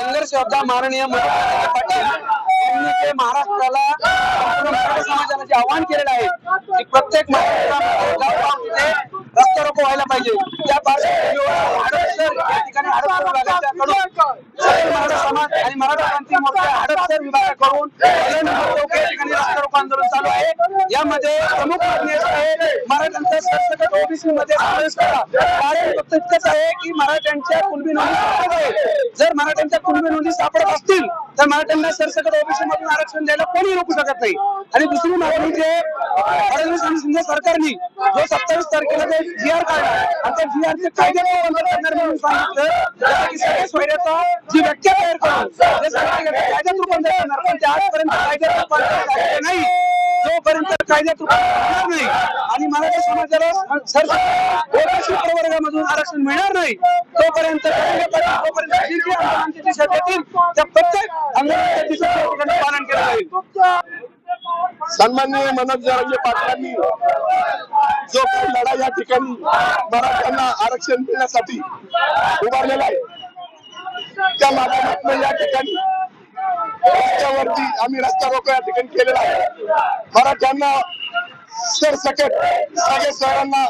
संघर्ष योद्धा माननीय मनोहर पाटील यांनी ते महाराष्ट्राला समाजाला जे आव्हान केलेलं आहे की प्रत्येक महाराष्ट्रामध्ये रस्ता रोको व्हायला पाहिजे. त्या पार्श्वभूमीवर हडपसर या ठिकाणी हडपसर विभागाच्याकडून सगळे मराठा समाज आणि मराठा आंदोलन चालू आहे. यामध्ये प्रमुख आहे मराठ्यांचा सरसकट ओबीसी मध्ये समावेश करा. कारण फक्त इतकंच आहे की मराठ्यांच्या कुणबी नोंदी सापडत आहे जर मराठ्यांच्या कुणबी नोंदी सापडत असतील तर मराठ्यांना सरसकट ओबीसी मधून आरक्षण द्यायला कोणी रोखू शकत नाही. आणि दुसरी मागणी जे फडणवीस आणि शिंदे सरकारनी जो सत्तावीस तारखेला जे जी आर काढला. आणि त्या जी आरचे कायदे करणार म्हणून सांगितलं की सगळ्या सोयऱ्याचा जी व्याख्या तयार करून कायद्यात रूपांतर करणार. पण ते आजपर्यंत कायद्यात रूपांतर झालेलं नाही. जोपर्यंत कायद्यात रूपांतर नाही आणि मराठा समाजाला सरसकट ओबीसी प्रवर्गामधून आरक्षण मिळणार नाही तोपर्यंत दिशा देतील त्या प्रत्येक आंदोलनाच्या दिशेचं पालन केलं जाईल. सन्माननीय मनोज जरांगे पाटलांनी जो काही लढा या ठिकाणी मराठ्यांना आरक्षण देण्यासाठी उभारलेला आहे त्या माध्यमातून या ठिकाणी रस्त्यावरती आम्ही रस्ता रोको या ठिकाणी केलेला आहे. मराठ्यांना सरसकट सगळ्या शहरांना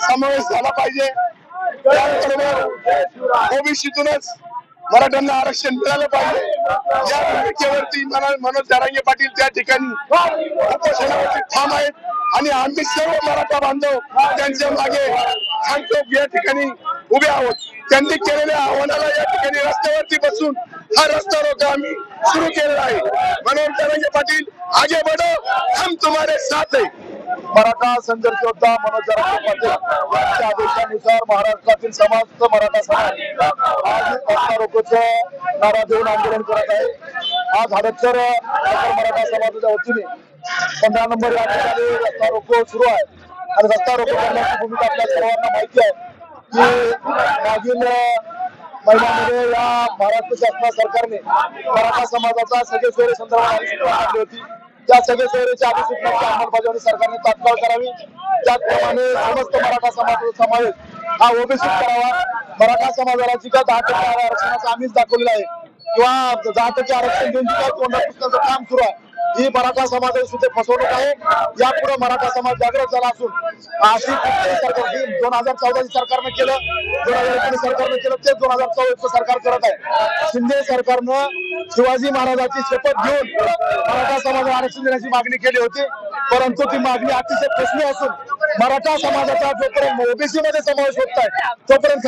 समावेश झाला पाहिजे. त्याचबरोबर ओबीसीतूनच मराठ्यांना आरक्षण मिळालं पाहिजे. या भूमिकेवरती मनो- मनोज दारांगे पाटील त्या ठिकाणी उपोषणावरती ठाम आहेत. आणि आम्ही सर्व मराठा बांधव त्यांच्या मागे ठाणठोक या ठिकाणी उभे आहोत. त्यांनी केलेल्या आव्हानाला या ठिकाणी रस्त्यावरती बसून हा रस्ता रोका आम्ही सुरू केलेला आहे. म्हणून धनंजय पाटील आगे बढो हम तुम्हारे साथ है. मराठा संघर्ष योद्धा मनोज पाटील यांच्या आदेशानुसार महाराष्ट्रातील समस्त मराठा समाज. आज रस्ता रोकोचं नारा देऊन आंदोलन करत आहे. आज हडपसर मराठा समाजाच्या वतीने पंधरा नंबर या ठिकाणी रस्ता रोको सुरू आहे. आणि रस्ता रोको करण्याची भूमिका आपल्या सर्वांना माहिती आहे. की मागील महिन्यामध्ये या महाराष्ट्र शासना सरकारने मराठा समाजाचा सगळे सोयरे संदर्भात अधिसूचना काढली होती. त्या सगळे सोयरेच्या अधिसूचनेची अंमलबजावणी सरकारने तात्काळ करावी. त्याचप्रमाणे समस्त मराठा समाजाचा समावेश हा ओबीसी करावा. मराठा समाजाला जी काय दहा टक्के आरक्षणाचा आम्हीच दाखवलेला आहे किंवा दहा टक्के आरक्षण देऊन जी काय तोंडात काम सुरू आहे ही मराठा समाजाची सुद्धा फसवणूक आहे. यापुढे मराठा समाज जागृत झाला असून अशी कुठलीही सरकार दोन हजार चौदा सरकारनं केलं दोन हजार एकोणीस सरकारनं केलं ते दोन हजार चोवीस सरकार करत आहे. शिंदे सरकारनं शिवाजी महाराजांची शपथ घेऊन मराठा समाजाला आरक्षण देण्याची मागणी केली होती. परंतु ती मागणी अतिशय फसली असून मराठा समाजाचा जोपर्यंत ओबीसी मध्ये समावेश होत आहे तोपर्यंत